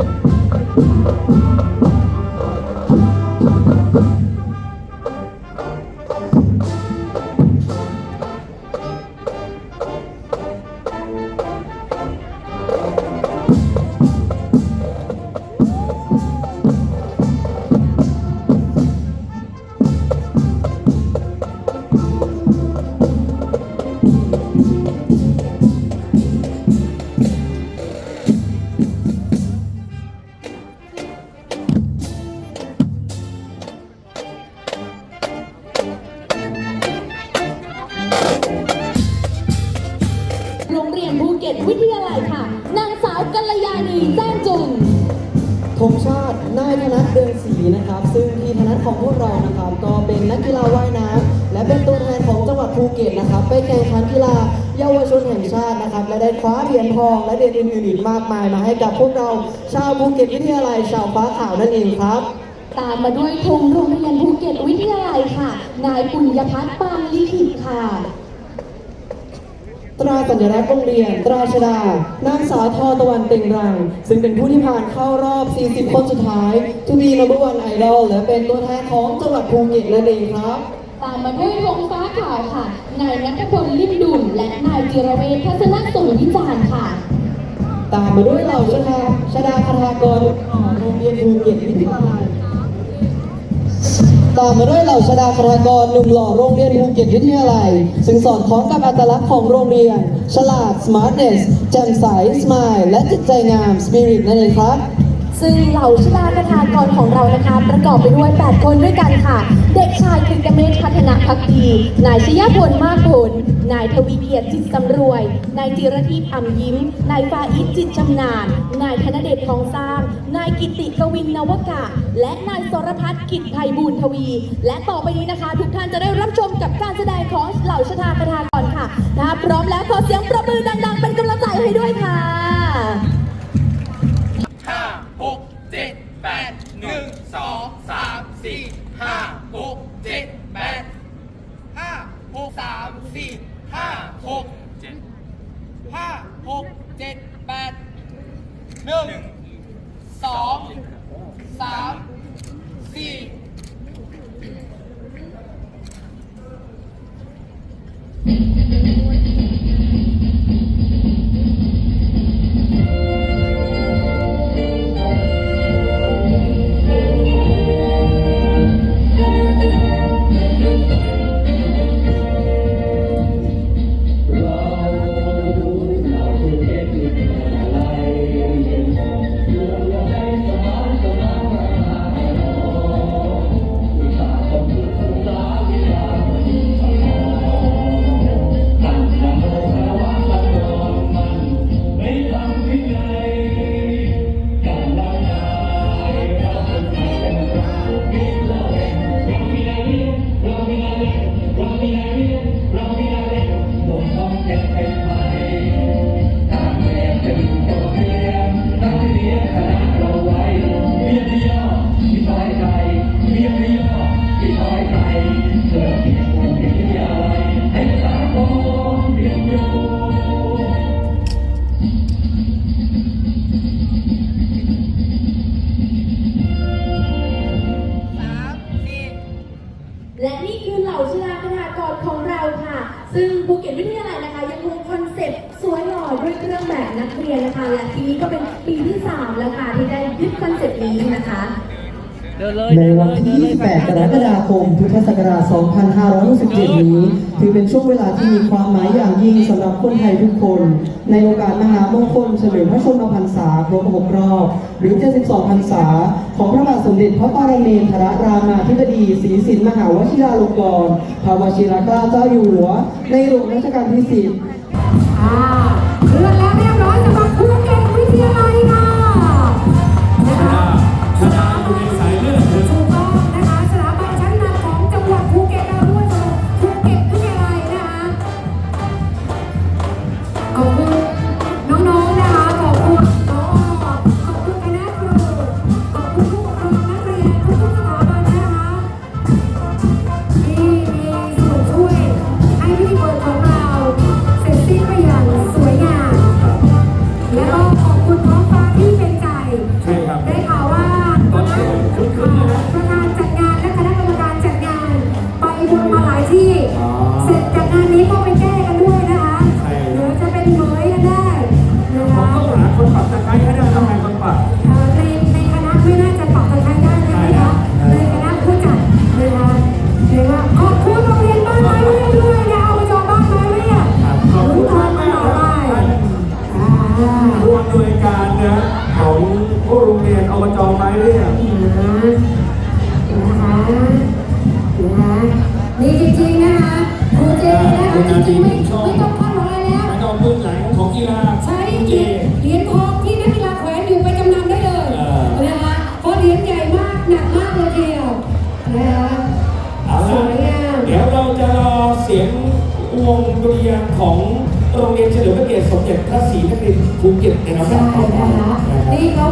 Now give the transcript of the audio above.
Thank you. ตวิทยาลัยค่ะ นางสาวกัลยาณีแจ้งจุนธงชาตินายธนัทเดินสีนะครับ ซึ่งพี่ธนัทของพวกเรานะครับ ก็เป็นนักกีฬาว่ายน้ำและเป็นตัวแทนของจังหวัดภูเก็ตนะครับ ไปแข่งขันกีฬาเยาวชนแห่งชาตินะครับ และได้คว้าเหรียญทองและเหรียญอื่นๆอีกมากมายมาให้กับพวกเราชาวภูเก็ตวิทยาลัยชาวฟ้าขาวนั่นเองครับตามมาด้วยธงโรงเรียนภูเก็ตวิทยาลัยค่ะ นายปุญญพัฒน์ปานลิขิตค่ะ ตราสัญลักษณ์โรงเรียน ตราชดา นางสาวทอตะวันเต็งรัง ซึ่งเป็นผู้ที่ผ่านเข้ารอบ 40 คนสุดท้าย to be number one idol และเป็นตัวแทนของจังหวัดภูเก็ตนั่นเองครับ ตามมาด้วยธงฟ้าขาวค่ะ นายนัทพลลิ่มดุลและนายจิรเวชทัศนสงวิจารณ์ค่ะ ตามมาด้วยเหล่าชดาชดาคทากรของโรงเรียนภูเก็ตวิทยาลัย ตามมาด้วยเหล่าชดาคทากรหนุ่มหล่อโรงเรียนภูเก็ตวิทยาลัย ซึ่งสอดคล้องกับอัตลักษณ์ของโรงเรียน ฉลาด smartness แจ่มใส smile และจิตใจงาม spirit นั่นเองครับ ซึ่งเหล่าชลากทานกรของเรานะคะ ประกอบไปด้วย 8 คนด้วยกันค่ะ เด็กชายกฤตเมธพัฒนาพักดี นายชยพลมากผล นายทวีเกียรติจิตสำรวย นายจิรทิพย์อ่ำยิ้ม นายฟาอิจิตชำนาญ นายธนเดชทองสร้าง นายกิติกวินนวกะ และนายสรพัฒน์กิจไพบูลทวี และต่อไปนี้นะคะ ทุกท่านจะได้รับชมกับการแสดงของเหล่าชลากทานกรค่ะถ้าพร้อมแล้วขอเสียงประมือดังๆ เป็นกำลังใจให้ด้วยค่ะ หกเจ็ดแปดหนึ่งสองสามสี่ ภูเก็ตวิทยาลัยนะคะ ยังคงคอนเซ็ปต์สวยหล่อด้วยเครื่องแบบนักเรียนนะคะ และทีนี้ก็เป็นปีที่ 3 แล้วค่ะที่ได้ยึดคอนเซ็ปต์นี้นะคะ ในวันที่ 28 กรกฎาคม พุทธศักราช 2567 นี้ ถือเป็นช่วงเวลาที่มีความหมายอย่างยิ่งสำหรับคนไทยทุกคน ในโอกาสมหามงคลเฉลิมพระชนมพรรษาครบ 6 รอบ หรือ 72 พรรษา ของพระบาทสมเด็จพระปรเมนทรรามาธิบดีศรีสินมหาวชิราลงกรณ์พระวชิรเกล้าเจ้าอยู่หัว ในหลวงรัชกาลที่ 10 ที่ เสร็จจากงานนี้ก็ไปแก้กันด้วยนะ จริงๆไม่ไม่ต้องคาดหวังอะไรแล้วแล้วก็เบื้องหลังของกีฬาใช้เจเหรียญเหรียญทองที่นักกีฬาแขวนอยู่ไปจำนำได้เลยเออนะคะเพราะเหรียญใหนักมากเลยทีเดียวนะคะเอาสละวยงามเดี๋ยวเราจะรอเสียงวงดุริยางค์ของโรงเรียนเฉลิมพระเกียรติสมเด็จพระศรีนครินทร์ภูเก็ตนะครับใช่นะคะนี่เขา